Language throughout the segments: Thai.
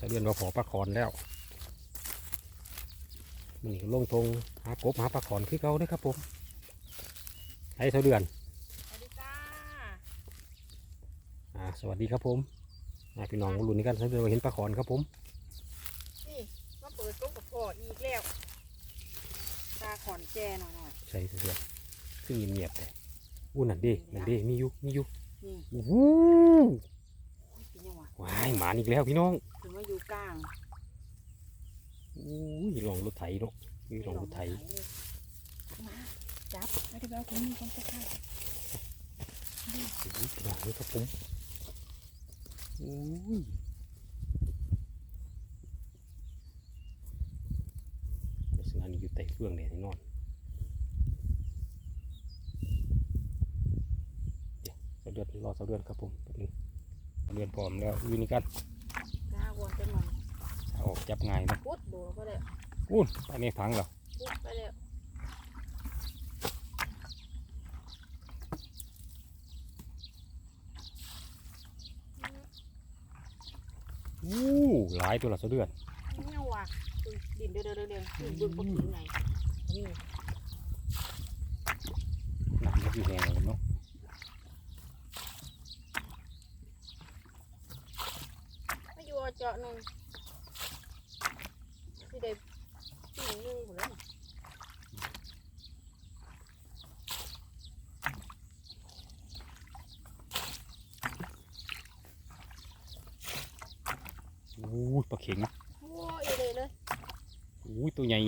จะเรียนว่าพอปลาคอนแล้วมันนี่ลงทงหากบหาปลาคอนคือเขาเด้อครับผมไอ้เท่าเดือนสวัสดีจ้าอ่าสวัสดีครับผมอ่าพี่น้องรุ่นนี้กันเท่าเดือนว่าเห็นปลาคอนครับผมนี่มาเปิดกล้องกับพ่ออีกแล้วตาขอนแจหน่อยหน่อยใช่เท่าเดือนซึ่งเงียบๆแต่อู้นั่นเดินั่นเดิมีอยู่มีอยู่นี่โอ้โหเป็นยังวะว้ายหมาอีกแล้วพี่น้อง ถึงว่าอยู่กลางอู้ยลองรถไถเนาะนี่ลองรถไถเลยมาจับไม่ได้ไปเอาถุงมือก่อนสักครั้งอู้ยพี่น้องนี่ครับผมอู้ยลักษณะนี้อยู่ใต้เฟืองเลยแน่นอนเดี๋ยวเสาเดือนรอเสาเดือนครับผมแป๊บนึงเสาเดือนพร้อมแล้ววินิกันกล้า วนจังหน่อยเอาออกจับง่ายเนาะพุดดูแล้วก็ได้อู้ไปในพังเหรอพุดไปเลยอู้หลายตัวละเสาเดือนเนี่ยวะอุ๊ยดินเดือดเดือดเดือดดึงพวกถึงไงนี่น้ำมันอยู่แห้งเลยเนาะ ไม่อยู่เอาเจาะหนึ่งที่ได้ปีหนึ่งหมดแล้ว อู้ปลาเข็ง โอ้ยเลยเลย อู้ตัวใหญ่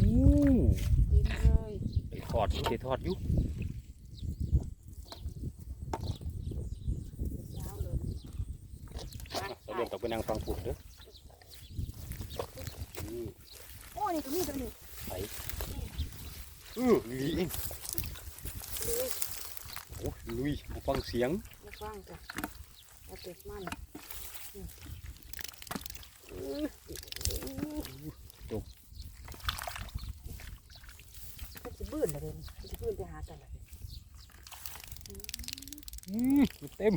อู้ ดินเลย ไป ทอดอยู่ไปทอดอยู่ยาวเลยอะเสาเดือนต้องไปนั่งฟังฝุ่นเด้ออือโอ้ยนี่ก็มีตัวนี้เออลุยเองเลยโอ้ลุยมาฟังเสียงมาฟังจ้ะเอาเป็ดมันนี่ก็จะบื้นเลยมันจะบื้นไปหากันเลย อือเต็ม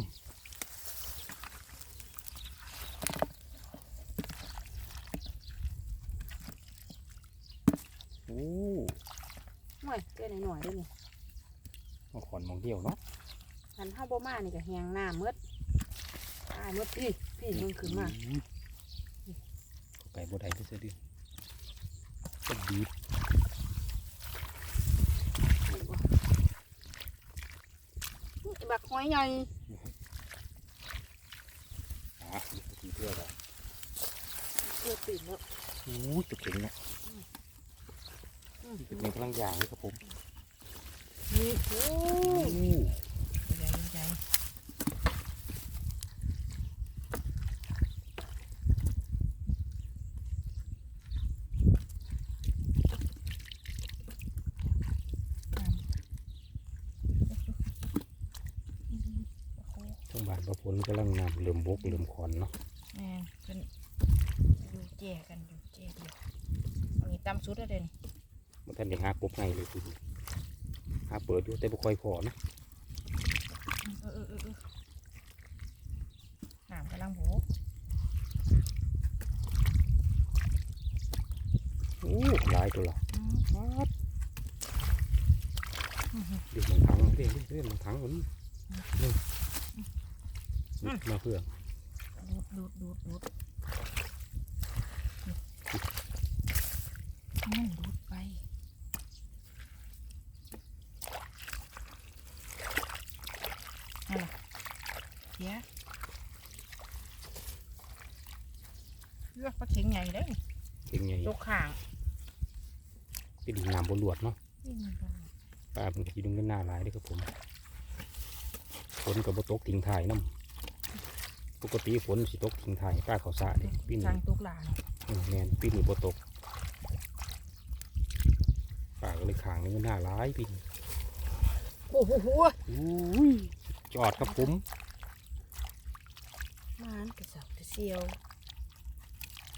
โอ้หน่อยเจ้าหน่อยหน่อยด้วยนี่มาขอนมองเดียวเนาะหันห้าบ่มานี่ก็แหงหน้าเมืดตายเมืดพี่พี่มึงขึ้นมาอืมเข้าไปบ่ได้เด้อเสียดิก็ดีบนี่บ่นี่บักหอยใหญ่ อะดีเพื่อเราเกือบปิดแล้วอู้ตัวเก่งเนาะอืมเป็นพลังอย่างเลยครับผมนี่โอ้ อู้ ใหญ่ใหญ่โอ้ ช่วงบ่ายพระฝนกำลังนำเริ่ม บกเริ่มขอนเนาะแม่เป็นอยู่เจกันอยู่เจเดียวอันนี้ตำสุดแล้วเด่นมันท่านได้หากบไงเลยคือหาเปิดอยู่แต่บ่ค่อยพอนะเออเออเออเออน้ำกำลังโบกอู้หลายตัวละอืมครับเดี๋ยวมันถังเดี๋ยวเดี๋ยวมันถังคนนี้นี่ มาเพื่อดูดดูดดูดดูดนี่มันดูดไปนั่นล่ะเสียเลือกปลาเข็งใหญ่เลยเก่งไงยกข่างไปดูน้ำบนหลวดเนาะปลาเป็นกีดุงกันหน้าหลายด้อครับผมฝนกับบตกทิ้งถ่ายน้ำ ปกติฝนสิตกทิ้งถ่ายปลาเขาสาเด้ปีนี้ทางตุกหลานอืมแมนปีนี้บตกปลาก็เลยขางนึงหน้าร้ายปีนี้โอ้โหอุ้ยจอดครับผมมันกระสับกระเซียว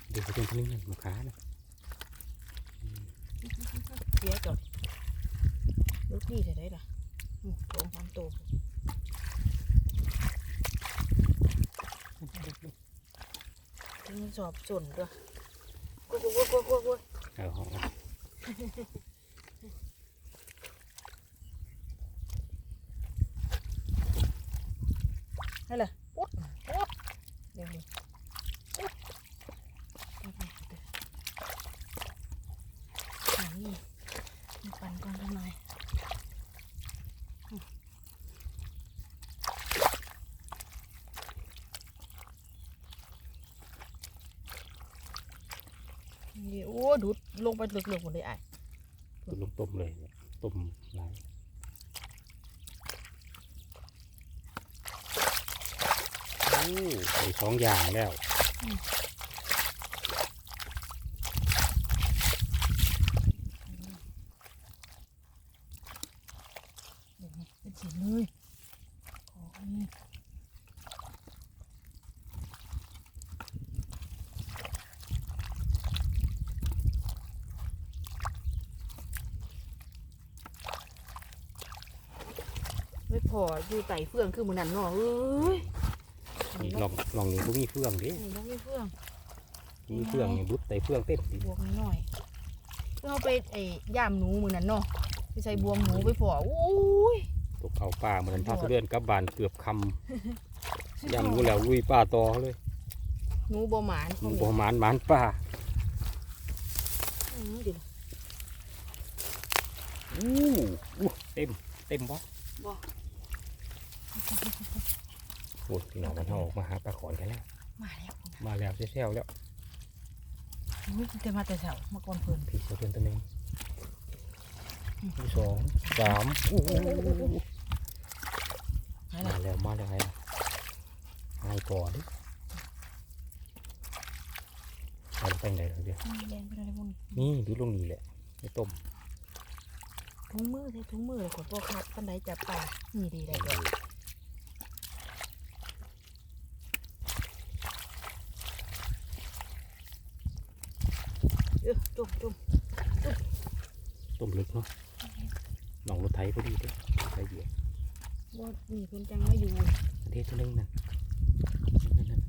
เดี๋ยวไปเป็นพนึงนั่นมาขานะเสียจดลูกนี่จะได้ล่ะอืมสองสามตั มันสอบสนด้วยกูกูกูกูกูกูเอาเอาเอานั่นแหละปุ๊ดปุ๊ดเดี๋ยวนี้ปุ๊ดนี่มีปั่นก่อนทำไม นี่โอ้ดูดลงไปลึกๆหมดเลยไอ้ตุ่มลงต้มเลยเนี่ยต้มหลายโอ้ใส่สองอย่างแล้ว เดี๋ยวนี้เป็นสีเลยขออันนี้ไม่พออยู่ ไต่เฟืองคือมือนันเนาะเอ้ยนี่ลองลองนี่ก็มีเฟืองดินี่ต้องมีเฟืองมีเฟืองนี่บุดใส่เฟืองเต็มดิบวกนิดหน่อยเพื่อเอาไปไอ้ย่ามหนูมือนันเนาะไปใส่บวงหนูไปพอโอ้ยตกเอาป่าเหมือนพาสะเดือนกลับบานเกือบคำยำรู้แล้วลุยป่าต่อเลยหนูบ่หมานหเขามูเนี่ยบ่หมานหมานป่าอืมเดี๋ยวอู้อู้เต็มเต็มบ่บ่ โอ้ยพี่น้องกันเขาออกมาหาปลาขอนกันแล้ว มาแล้วมาแล้วแซ่ๆแล้วอุ้ยแต่มาแต่เช้ามาก่อนเพิ่นพี่สะเดือนตัวหนึงที่สองสามอู้อู้อู้อู้อู้ไหนมาล่ะแล้วมาแล้วไงหายก่อนดิเอาไปไหนแล้วเดี๋ยวแดงไปเลยพุ่นนี่ดูลงนี่แหละไอ้ต้มถุงมือใส่ถุงมือเลยขนพวกครับปันไดจับปลานี่ดีได้เลยเออจุ่มจุ่ม ต้มลึกเนาะหนองรถไถพอดีเด้อใส่เหยื่อ ว่า นี่เพิ่นจังไม่อยู่ประเทศตัวหนึงนั่นนั่นนั่น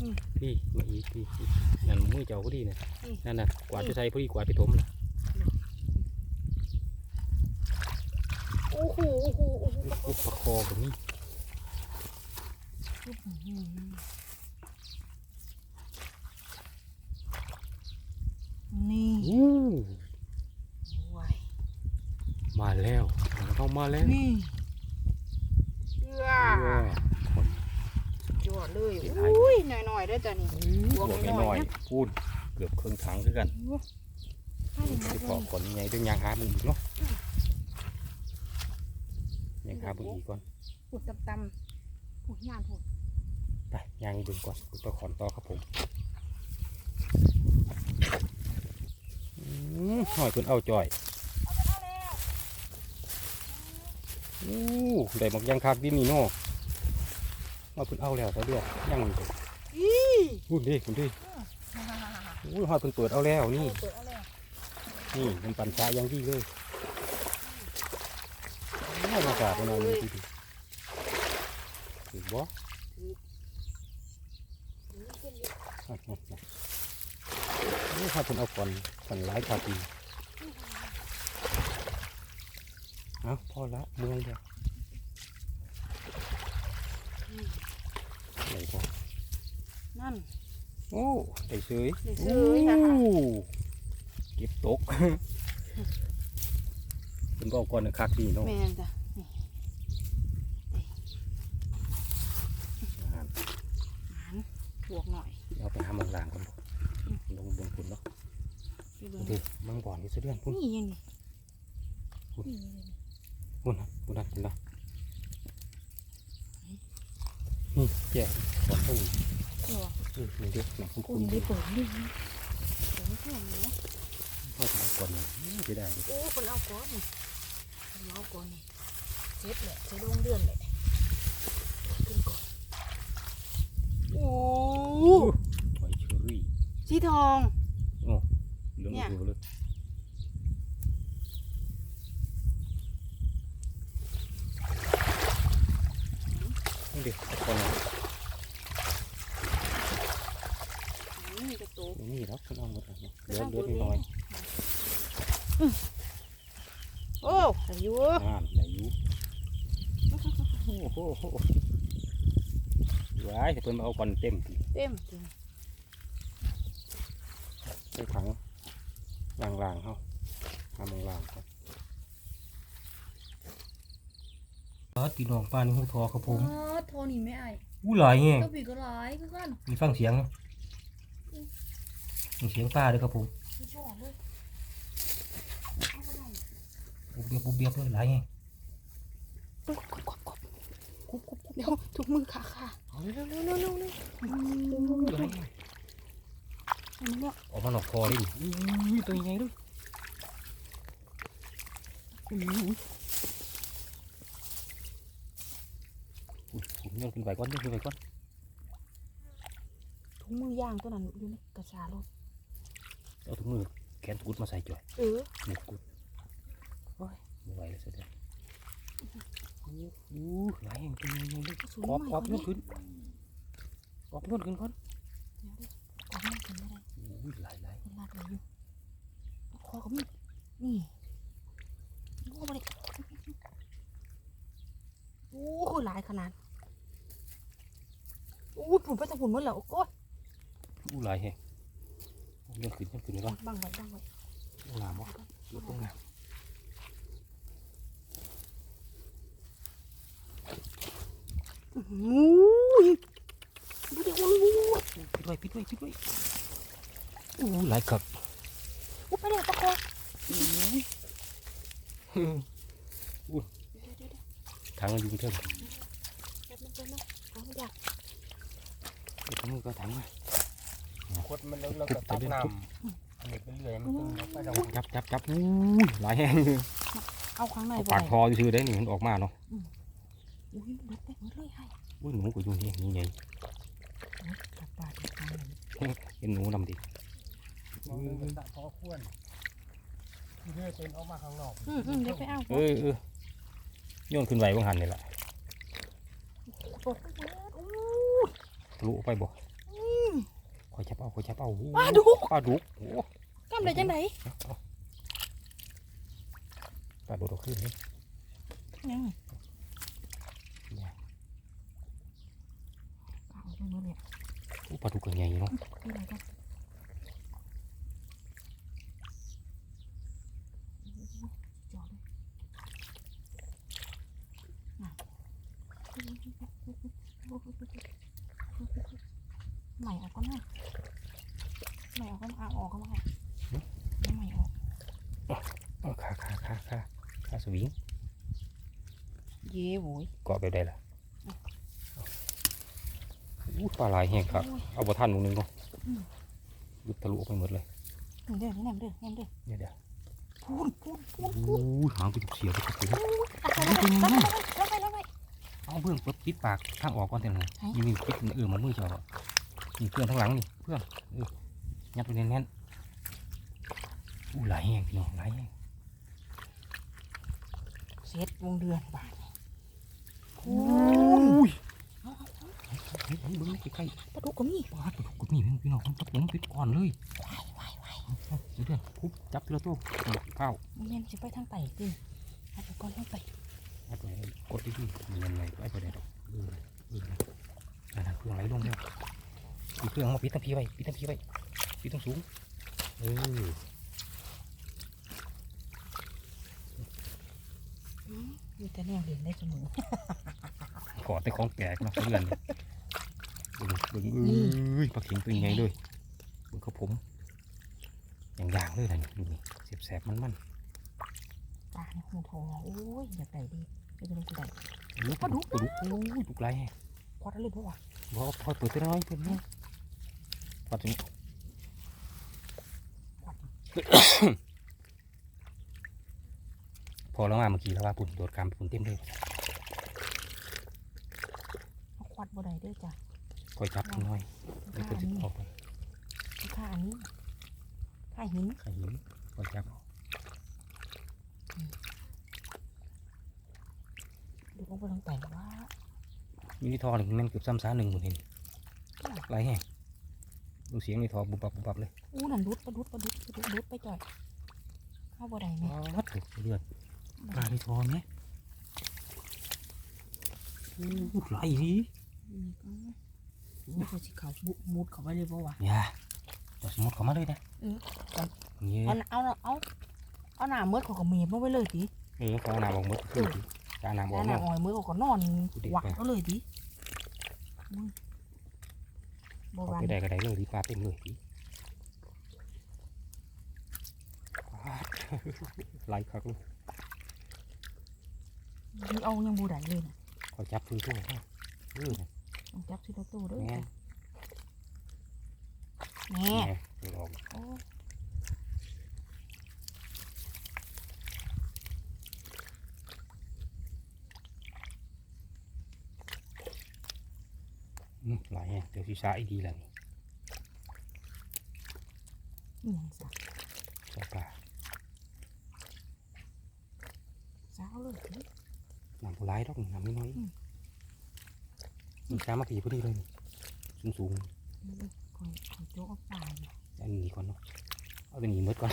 อืมพี่มาอีกพี่พี่นั่นมือเจ้าพอดีน่ะอืมนั่นน่ะกวาดไปใส่พอดีกวาดไปถมน่ะโอ้โหโอ้โหโอ้โหอุปปลาคอแบบนี้นี่อู้ว้ายมาแล้วเข้ามาแล้วนี่เอื้อ ว้าวคน จอดเลย เสียดาย อุ้ยห น่อยๆได้อจ้ะนี่บวกหน่อยๆพูดเกือบครึ่งถังคือกันถ้าอย่างไปนั้นขอคนใหญ่ด้วยยางหามึงอีกเนาะยางหามึงอีกก่อนปวดตำๆปวดยานปวดไปยางดึงก่อนไปขอนต่อครับผมอืมหอยเพิ่นเอาจ่อยอู้ได้หมกยางคักดินนี่เนาะว่าเพิ่นเอาแล้วซะเดียวยังอยู่อี พูดดิคุณดิอู้หอยเพิ่นเปิดเอาแล้วนี่ เปิดเอาแล้วนี่มันปั่นช้ายังดีเลยน่าจะกาดไปนอนดีดีถือบ่นี่ถ้าผมเอาก่อนก่อนหลายคาปีเอาพอละเมื่อยเดียวไหนพอนั่ น โอ้ได้เฉยได้เฉยค่ะ โอ้เก็บตกเป็นก็เอาก่อนคักดีเนาะแม่นจ้ะนี่อาหารหมันบวกหน่อยเอาไปหาหมองลางกันบ่ลงบนฝุ่นเนาะไปเบิ่งดูมังบ่อนนี่เสะเดือนพุ่น นี่ยังนี่อุ๊ย นี่ยังนี่พุ่นนะพุ่นนะพุ่นนะนี่แก่บ่อนพุ่นเหรอนี่นี่เด็กหนักคุณคุคุณณได้เปิดนี่เปิดไม่แข็งเนาะพ่อถามก่อนนี่จะได้ดิโอ้คนเอาก้อนนี่คนเอาก้อนนี่เจ็บแหละใช้ลงเดือนแหละขึ้นก่อนโอ้หอยเชอรี่สีทองเหลืองเนี่ยดูเลยนี่ดิตะกอนน่ะ นี่จะโต ไม่มี แล้วขึ้นเอาหมดแล้วเนาะเหลือเหลือนิดหน่อยโอ้อายุอ่านได้อยู่โอ้โหว้ายแต่เพิ่นมาเอาก่อนเต็มที่เต็มจริงใส่ถังล่างๆเขาทำล่างๆครับตีน้องป้านี่หูทอครับผมอ๋อโทนี่ไม่ไอ้อู้หลายแฮงก็บีก็ร้ายคือกันมีฟังเสียง มีเสียงป้าด้วยครับผมไม่ชอบเลยบุบเบียบบุบเบียบเลยหลายแฮงกุบกุบกุบกุบกุบกุบกุบเดี๋ยวถุงมือขาขาเอาเร็วเร็วเร็วเร็วเร็วอืมหลายแฮงอันนี้เนี่ยออกมาหนอกคอดิอุ้ยตัวใหญ่ด้วยคุณหนูอุ้ยผมโยนขึ้นไปก่อนโยนขึ้นไปก่อนถุงมือย่างตัวนั้นอยู่ในกระชาลง เอาถุงมือแขนกุดมาใส่จ่อยเออหมวกกุดโอ้ยไม่ไหวแล้วเสียเด้ออู้หลายแฮงตัวใหญ่ๆเลยสูงออกใหม่ออกกโยว่านขึ้นออกโยนขึ้นก่อนออกมาขึ้นไม่ได้อุ้ยหลายหลายเป็นลาดเลยอยู่คอเขามีนี่โอ้มาเลยโอ้หลายขนาดโอ้ยผุนไปทางผุนหมดแล้วโอ้ยอู้หลายแฮงโยนขึ้นโยนขึ้นเลยก่อนบังไว้บังไว้ต้องงามบ่เดี๋ยวต้องงามอื้อหือดูดิโอ้ยปิดไว้ปิดไว้ปิดไว้อู้หลายครับโอ้ยไปเลยตะคออู้เดี๋ยวเดี๋ยวเดี๋ยวทางมันอยู่เท่าไหร่แป๊บนึงแป๊บนึงขออนุญาตเดี๋ยวทางมือก็ทางมาข ดมันแล้วเราก็ตักน้ำอันนี้ไปเรื่อยมันตึงแล้วไปดอกจับจับจับอู้ยหลายแห้งเอาข้างในเอาไปปากคอซื่อๆได้นี่มันออกมาเนาะอุ้ยมันเบิดไปหมดเลยให้อุ้ยหนูก็อยู่นี่นี่ไงโอ้ยกลับบ้านอีกครั้งหนึ่งเห็นหนูนำดิมองดูมันตะพอควรที่เรื่อยเป็นออกมาข้างนอกอืมอืมเดี๋ยวไปเอาเออเออโยนขึ้นไว้บางหันนี่แหละโอ้ยอู้ทะลุออกไปบ่ค อยจับเอาคอยจับเอาอู้ปลาดุกปลาดุกโอ้กำได้จังไหนเอาเอาปลาดุกเอาขึ้นนี่ยังเนี่ยเอาจังเลยเนี่ยอู้ปลาดุกก็ใหญ่เนาะนี่อะไรกัน จอดเลยน่ะใหม่ออกก็ได้ใหม่ออกก็เอาออกก็ได้ใหม่ออกเอาขาขาขาขาขาสวิงเย่โว้ยเกาะไปได้ล่ะอู้ปลาหลายแห้งครับ เอาบ่ทันหมูนึงเนาะอืมยุบทะลุออกไปหมดเลยนี่เด้อนี่แหนมเด้อแหนมเด้อเนี่ยเดี๋ยวพูนพูนพูนโอ้ยหางเป็นเสียไปครับผมแล้วไปแล้วไปแล้วไปเอาเพื่อนเปิดปิดปากทางออกก่อนเถอะนะไหนนี่มีปิดเออมันมือเจ้าอะนี่เพื่อนทั้างหลังนี่เพื่อนเออ ยัดไปแน่นๆอู้หลายแห้งพี่น้องหลายแห้งเซ็ตวงเดือนบาทโอ้ยเฮ้ยเฮ้ยเบิ้งใกล้ปลาดุกก็มีๆปลาตัวกุดนี่พี่น้องมันตะผมปิดก่อนเลยเดี๋ยวเดี๋ยวคุบจับทีละตัวข้าวมันยังจะไปทางไต่ขึ้นเอาไปก่อนทางไต่อัดไว้กดดีๆเงินไหลไปไปได้ดอกเออเออนั่นน่ะเครื่องไหลลงแล้วปิดเครื่องมาปิดตั้งพีไว้ปิดตั้งพีไว้ ปิดตั้งสูงเออมีแต่แนวเรียนได้เสมอขอแต่ของแปลกนะเพื่อนเนี่ยเบิ่งเบิ่งเอ้ยปลาเข็งตัวใหญ่เลยเบิ่งเขาผม อย่างๆเลยนะนี่ดูนี่แสบๆมันปลาในหูทองโอ้ยอยากได้ดีไปดูกูได้ๆลูกปลาดุกปลาดุกโอ้ยดุกไรแฮะควัดอะไรบ่วะบอกพอเปิดตัวน้อยเปิดน้อยปัดตรงนี้ พอแล้วมาเมื่อกี้แล้วว่าปุ่นโดดกามปุ่นเต็มเลยเอาควัดบ่ได้เด้วยจ้ะคอยจับตัวน้อยเดี๋ยวค่าก็อันจะนี้ออกไปค่าอันนี้ค่าหินใครเห็นคอยจับเอาดูว่าบ่ต้องแต่งว่ามีนิทอหนึ่งมันเกือบซ้ำซาหนึ่งหมดเห็นไรแห้ง ดูเสียงนิทอบุบบับบุบบับเลยอู้นั่นรุดปลาดุดปลาดุดปลาดุดรุดไปจ่อยเข้าบ่ได้ไหมวัดถูกเลือดปลานิทอไหมอู้ไหลดีนี่ก็สิเขาบุมุดเขาไปเลยบ่วะอย่าจะสมมติเขามาเลยนะเออนี่เอาเอาเอาเอาหน้ามืดเขาก็เมียมาไว้เลยดิเออเขาเอาน้ำออกหมดคือจาน้ำออกเอาหหมน้าดอ่อยมือเขาก็นอนหวังเขาเลยดิมึงโบเขาราณไปได้ก็ได้เลยดีปลาเต็มเลยดีว้าดไหลคักเลยนี่เอายังบูได้เลยนะเขาจับคือตัวเขาเออนะต้องจับทีละตัวเด้วยแง่แง่แง่ไม่ออกโอ้ อืมไหลแห้งเดี๋ยวที่ซาอีดีแล้วนี่ยยังสักซาปลาสาวเลยดิน้ำผู้ร้ายดอกน้ำน้อยอืมๆนี่ซามาผีพอดีเลยนี่สูงนี่คอยคอยโจ๊กเอาปลาอยู่ๆอันนี้ก่อนเนาะเอาตัวนี้หมดก่อน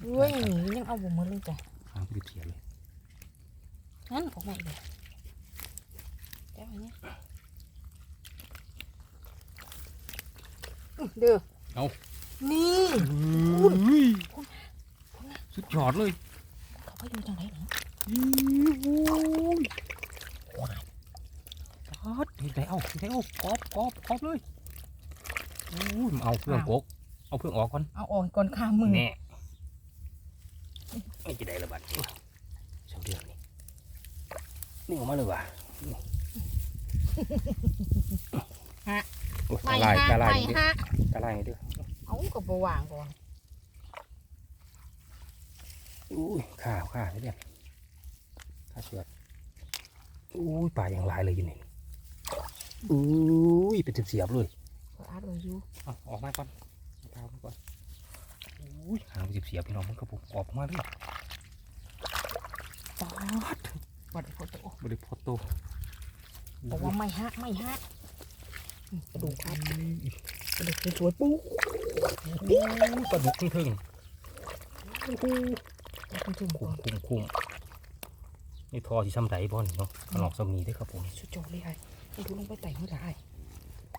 เฮ้ยนี่ยังเอาบ่หมดเลยจ้ะทางไปเทียบเลยงั้นออกมาอีกเลยแก้วอันเนี้ยอื้อ เด้อเอานี่อุ้ยสุดยอดเลยเขาไปอยู่ทางไหนเหรออู้ยกัดเห็นไหมเอาเห็นไหมเอากรอบกรอบกรอบเลยอู้ยมาเอาเพื่องกกเอาเพื่องออกก่อนเอาออกก่อนข้ามมือแน่ไม่จะได้ละบัดเสาเดือนนี่นี่ออกมาเลยว่ะโอ้ย ตาลายตาลายไม่นี่ฮะตาลายนี่เด้อเอากับวางก่อนอุ้ยข้าวข้าวนี่เด้อข้าวเชือกอุ้ยป่าอย่างหลายเลยอยู่นี่อุ้ยเป็นเสียบๆเลยก็อาร์ตเลยอยู่เอาออกมาก่อนเอาเท้ามาก่อนอุ้ยหางเป็นเสียบๆพี่น้องมันกระปุกออกมาเลยปาดวัดโฟโต้บริโภคโตบอกว่าไม่ฮะไม่ฮะอืม กระดูกครับกระดูกสวยๆปุ๊บปลาดุกทึ่งทึ่งแล้วคุณถึงคุ้ก่มอนคุ้มคุ้มนี่ทอที่ซ้ำไดบอลเนาะขนอกสมีได้อครับผมสุดยอดเลยไอ้ให้ดูลงไปไต่เมื่อไหร่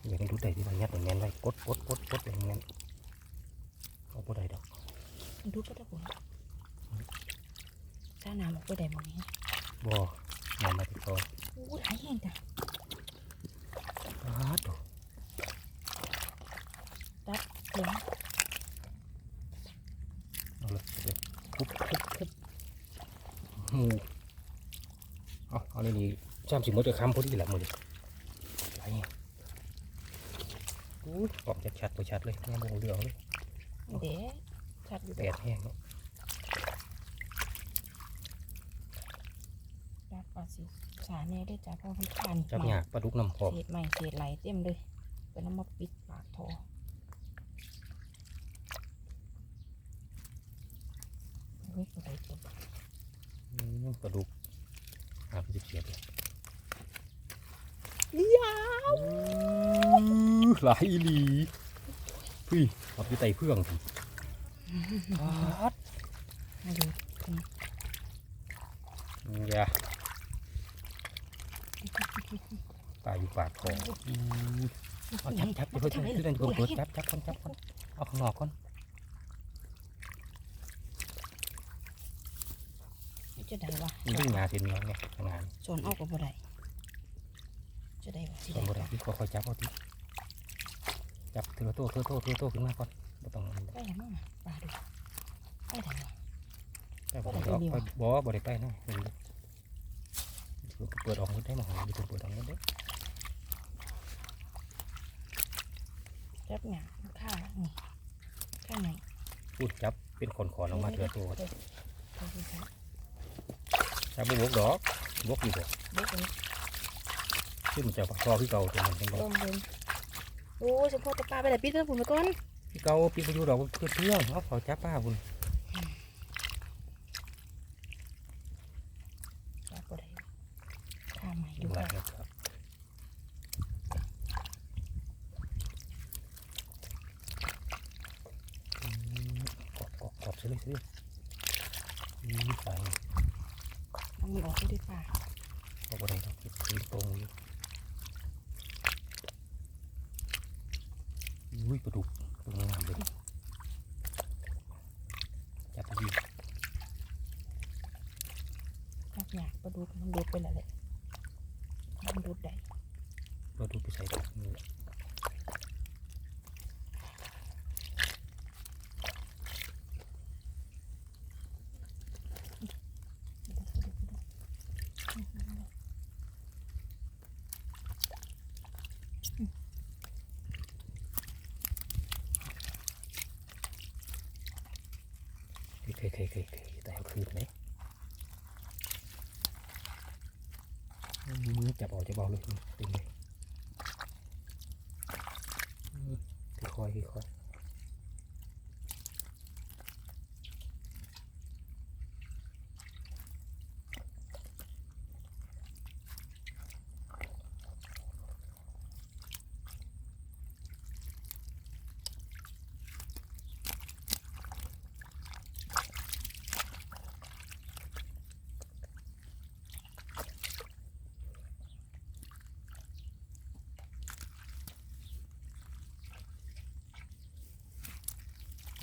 อยากให้ดูได้ที่มันยัดแน่นๆไว้กดกดกดกดอย่างนั้นเอาบ่ได้ดอกให้ดูก็ได้ผลถ้าน้ำออกไปได้หมดนี้บ่นำมาติดคอโอ้ยหายแห้งจ้ะปาดดอก เหลืองเอาเลยเอาเลยคุบคุบคุบหูเอาเอาเลยนี่จำสิหมดจะคำพอดีแหละมือนี้ไรเนี่ยอู้ยออกจากชัดตัวชัดเลยแม่โมเหลืองเลยเด็ชัดอยู่แดเด็ดแห้งเนาะจับปลาสิสาแน่ได้จ้ะเพราะมันคันจับหยากปลาดุกน้ำหอมเศษใหม่เศษไหลเต็มเลยเป็นน้ำมาปิดปากทอเฮ้ยอะไรตัว อืมปลาดุกหาไปสิบเสียบเลย ยาว หลายอีหลีพี่เอาไปไต่เพื่องพี่ปาดมาดูอย่าปลาอยู่ปากคออืมเอาจับจับเดี๋ยวเพิ่งที่นั่นเปิดจับจับก่อนจับก่อนเอาข้างนอกก่อนจะได้วะมันวิ่งงาเส้นนี้ไงงานส่วนเอากับบ่ได้จะได้วะสิต้ได้องบดที่ค่อยๆจับเอาที จับเทละโต้เทละโต้เทละโต้ขึ้นมาก่อนไม่ต้องได้แล้วมั้งปลาดูได้แล้ววะแต่บ่ได้ออกไปบอกว่าบ่ได้ไปนะเปิดออกหมดได้มั้งอยู่ตรงเปิดออกหมดได้จับหนังข้านี่ข้างในพูดจับเป็นขอนๆออกมาเทละโต้ไปดูครับจับบุบดอกบกอยู่บ่เด็กเลยขึ้นมันจะคอพี่เก่าตัวนั้นเป็นบ่ลมเลย โอ้สมพอตะปลาไปแต่ปิดเพื่อนผมไปก่อนพี่เกาพี่ไปอยู่ดอกเพื่อนเขาขอจับป้าคุณจับก็ได้ข้าใหม่ดูครับกอบกอบเฉยเลยนี่ไฟมันออกได้ป่ะออกไปได้ครับตรงนี้ อุ้ยปลาดุกตัวงามเลยจับดีจับหยากปลาดุกมันดูดไปแล้วแหละมันดูดได้ ปลาดุกไปใส่ถุงนี่แหละ เคยเคยเคยเคยแต่เอาคืนไหมมือจับออกจะเบาเลยตึงเลยค่อยๆค่อยๆ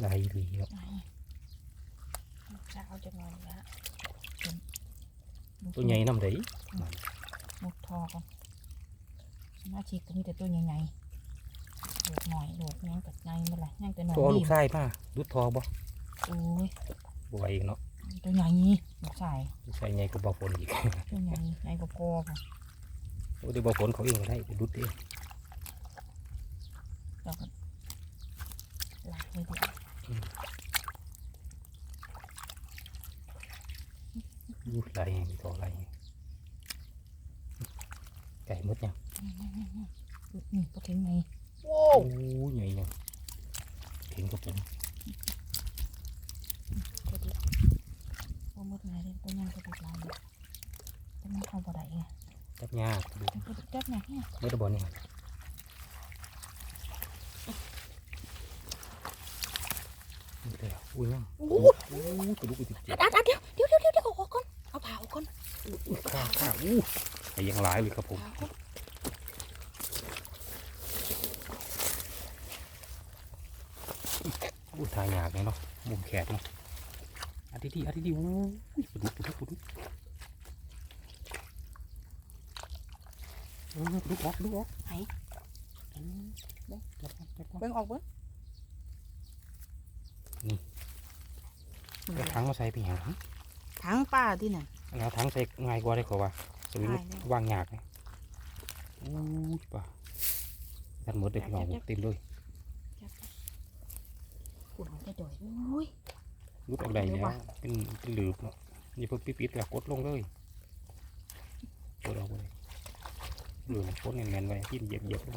ลายดีครับเช้าจะนอนแล้วตัวใหญ่น้ำไหลมุดทอกันสมาชิกก็มีแต่ตัวใหญ่ๆโดดหน่อยโดดยังกับไงไม่ไรยังแต่หน่อยตัวลูกมไส้มาดุดทอบ่โอ้ยบัวเองเนาะตัวใหญ่ลูกชายลูกไส้ใหญ่ก็บ่ฝนอีกตัวใหญ่ใหญ่กว่าพ่อค่ะโอ้เดี๋ยวบ่ฝนเขาเองก็ได้ไปดุดเองแล้วก็หลายเลยดิดุดลายมีต่อลายไก่หมดยังนี่ก็ทิ้งไงโอ้โอ้ยใหญ่ยังถึงกับผมกระดิ กโอ้หมดเลยตัวยังกระดิกลายตัวมันเข้าบ่ได้ไงจับยากดูกระดิก จับเนี่ยเนี่ยเมื่อตะบอลนี่นี่เลยอะอุ้ยยังโอ้โอ้ยกระดูกไปติดเจ็บอัดอัดเดี๋ยวเดี๋ยวเดี๋ยวเดี๋ยวเอาออกก่อนเอาผ่าออกก่อนอุ้ยข้าข้าอู้ไอ้ยังหลายเลยครับผมผ่าก่อนอู้ทายยากเลยเนาะมุมแขกเนาะอัดดีๆอัดดีๆอู้ยกระดูกกระดูกกระดูกเออกระดูกออกกระดูกออกไหน อืมเบิ่งจับก่อนจับก่อน เบิ่งออกเบิ่ง เอาถังมาใส่ไปหยังถังป้าที่น่ะเอาถังใส่ง่ายกว่าได้ขอว่าสวิงง่ายเลยวางยากเลยอู้ยป่ะทันหมดเลยพี่น้องเต็มเลยขุดของจะจ่อยอุ้ยรุดออกได้เดี๋แล้ยววว่ะเป็นเป็นหลืบเนาะนี่เพิ่งปิดๆแล้วกดลงเลยกดออกไปหลืบกดแน่นๆไว้ยิ้มเหยียบเหยียบๆลง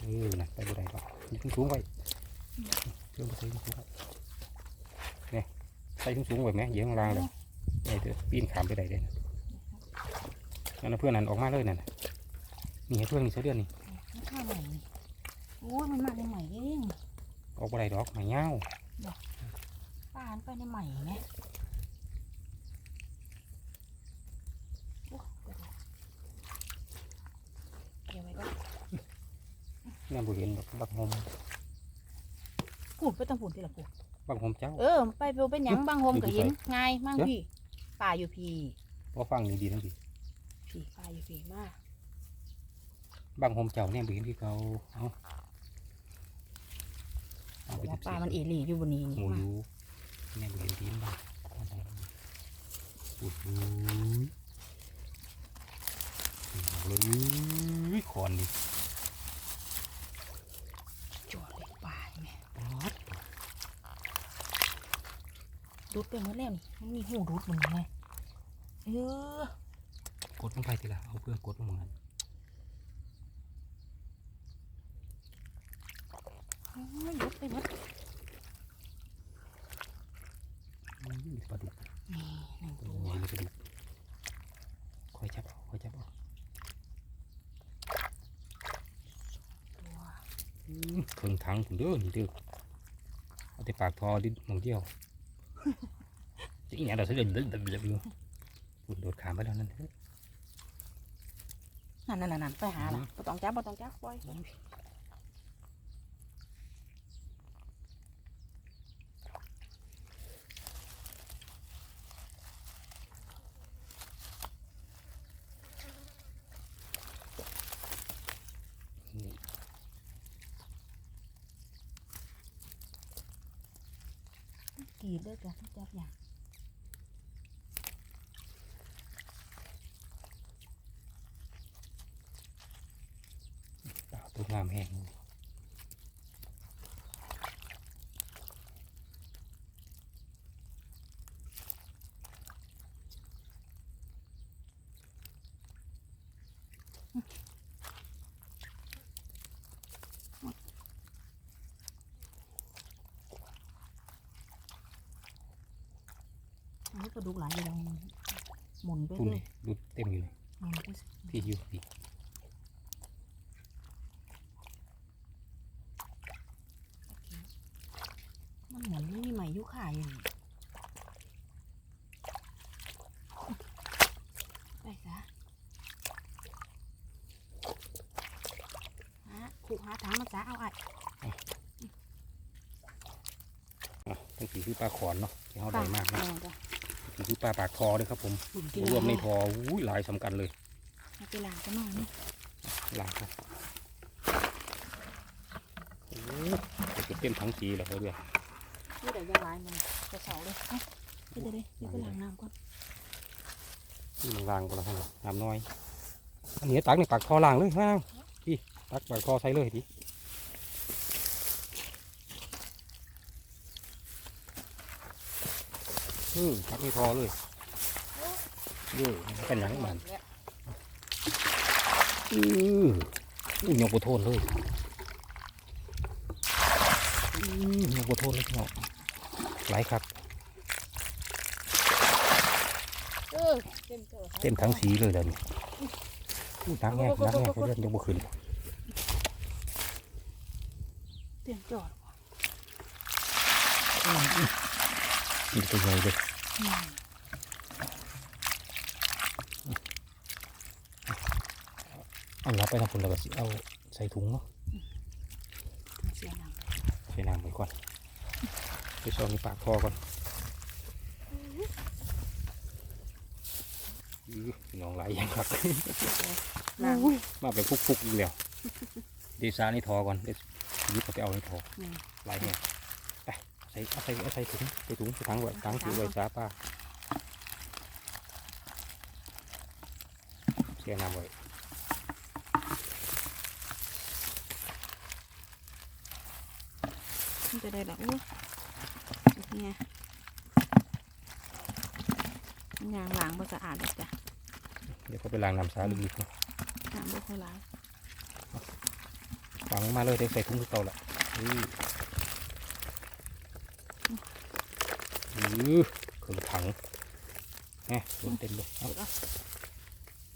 เออนะไปบ่ได้ป่ะยิงสูงๆไว้เชื่อมไปใส่สูงๆไว้เนี่ยใส่สูงๆไว้ไหมเหยียบข้างล่างเลยนี่เถอะปีนขามไปได้เลยนะนั่นนะเพื่อนนั่นออกมาเลยนั่นน่ะนี่ให้เพื่อนนี่เสียเดือนนี่มันข้าใหม่นี่อุ้ยมันมาในใหม่เองออกบ่ได้ดอกหมายเงาป้าอันไปในใหม่ไงโอ้เดี๋ยวไว้ก่อนเนี่ยบ่เห็นดอกบักหอมพูดไปต้องพูดที่ละพูด บักหอมเจ้า เออ ไปเป็นเป็นหยังบางโฮมก็เห็นง่ายมั่งพี่ป่าอยู่พี่พอฟังดีๆทั้งทีพี่ป่าอยู่พี่มากบางหอมเจ้าเนี่ยบ่เห็นที่เขาเอาเอาไปว่าติดป่ามันเอหลีอยู่บนนี้หมูนี่อยูเนี่ยบ่เห็นทีมบ้างโอ้โหเอาเลยขอนดิ จอดเลยป่าใช่ไหม ป๊อด ดูดไปหมดแล้วนี่มันมีหูดูดมันไงเออกดลงไปทีละเอาเพื่อกดลงมาโอ้ยดูดไปหมดอื้อปลาดุกนี่หนึ่งตัตัววใหญ่เลยปลาดุกคอยจับเอาคอยจับเอาตัวอื้อเครื่องถังผมเด้อนี่เด้อเอาแต่ปากทอดิหมองเดียวจะ อีกอย่างเราเสด็จเดินเดินเดินอยู่ฝุ่นโดดขามไปแล้วนั่นเถอะนั่นนั่นนั่นไปหาละบ่ต้องจับบ่ต้องจับปล่อย นี่ กรีดเลยจ้ะจับอย่าง ปากตัวงามแห้ง อันนี้ก็ดูหลายอยู่แล้วหมุนไปฝุ่นเลยดูเต็มอยู่เลยหมุนไปสิพี่อยู่พี่มันเหมือนไม่มีไหมยุข่าอยู่นี่ไปซะฮะขู่หาถังมาจ้าเอาไอ้อะตั้งสีคือปลาขอนเนาะที่เขาได้มากเอนะอจ้ะ นี่คือปลาปากทอเลยครับผมบุญกินรวมในทออุ้ยหลายสำคัญเลยเอาไปล้างกันหน่อยนี่หลายครับโอ้ยเดี๋ยวจะเต็มทั้งสีเลยเขาเรียกนี่เดี๋ยวยาลายมันจะเสาเลยเอ้านี่เดี๋ยวดิเดี๋ยวไปล้างน้ำก่อนนี่มันล่างก็แล้วครับน้ำน้อย อันนี้ตักในปากทอล่างเลยล่างพี่ตักปากทอใส่เลยพี่ อืมตักในทอเลยเย่เป็นหยังมันอืออุ้ยยกบโทนเลยอือยกบโทนเลยพี่น้องหลายครับเออเต็มตัวเต็มทั้งสีเลยเดี๋ยวนี้อู้นักแง่นักแง่เขาเล่นยกบ่ขึ้นเต็มจอดนี่ตัวใหญ่เลยอืม เอารับไปทำผลแล้วก็สิเอาใส่ถุงเนาะเสียน้ำใส่น้ำไว้ก่อนไปซ่อนในปากคอก่อนอื้อพี่น้องหลายอย่างครับล้างมาไปฟุกๆอีกแล้วเดซ่านี่ทอก่อนเดี๋ยวยึดเอาไปเอาในทอนี่หลายแห่งไปใส่เอาใส่เอาใส่ถุงใส่ถุงใส่ถังไว้ถังถือไว้จ้าป้าเสียน้ำไว้มันจะได้แบบอู้นี่ไงมันยางล้างบ่สะอาดเลยจ้ะเดี๋ยวก็ไปล้างน้ำสาลึกๆเนาะน้ำบ่ค่อยล้างวางลงมาเลยเดี๋ยวใส่ถุงคือเก่าละ อื้ออื้อเครื่องถังแหมรวมเต็มเลยเอา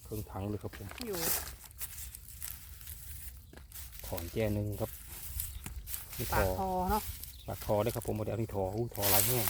เครื่องถังเลยครับผมอยู่ถอนแจหนึ่งครับนี่ทปากอคอเนาะปากทอได้ครับผมเอาเดี๋ยวเอานี่ทออู้ทอหลายแห้ง